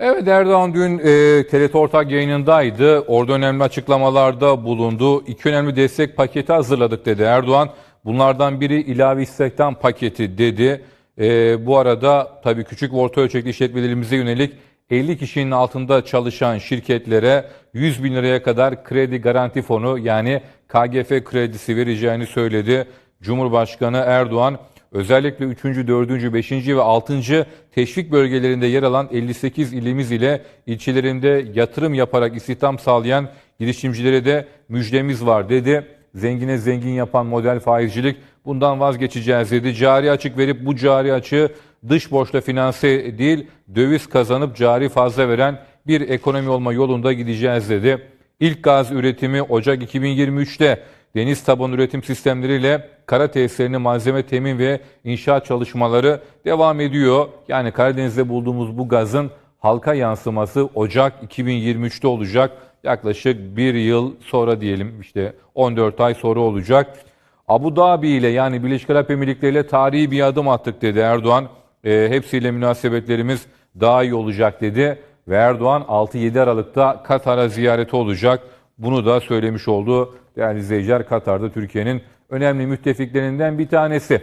Evet Erdoğan dün e, TRT Ortak yayınındaydı. Orada önemli açıklamalarda bulundu. İki önemli destek paketi hazırladık dedi Erdoğan. Bunlardan biri ilave istihdam paketi dedi. E, bu arada tabii küçük ve orta ölçekli işletmelerimize yönelik 50 kişinin altında çalışan şirketlere 100 bin liraya kadar kredi garanti fonu yani KGF kredisi vereceğini söyledi. Cumhurbaşkanı Erdoğan özellikle 3. 4. 5. ve 6. teşvik bölgelerinde yer alan 58 ilimiz ile ilçelerinde yatırım yaparak istihdam sağlayan girişimcilere de müjdemiz var dedi. Zengine zengin yapan model faizcilik bundan vazgeçeceğiz dedi. Cari açık verip bu cari açığı dış borçla finanse değil döviz kazanıp cari fazla veren bir ekonomi olma yolunda gideceğiz dedi. İlk gaz üretimi Ocak 2023'te deniz tabanı üretim sistemleriyle kara tesislerinin malzeme temin ve inşaat çalışmaları devam ediyor. Yani Karadeniz'de bulduğumuz bu gazın halka yansıması Ocak 2023'te olacak. Yaklaşık bir yıl sonra diyelim işte 14 ay sonra olacak. Abu Dhabi ile yani Birleşik Arap Emirlikleri ile tarihi bir adım attık dedi Erdoğan. E, hepsiyle münasebetlerimiz daha iyi olacak dedi. Ve Erdoğan 6-7 Aralık'ta Katar'a ziyareti olacak. Bunu da söylemiş oldu. Değerli izleyiciler Katar'da Türkiye'nin önemli müttefiklerinden bir tanesi.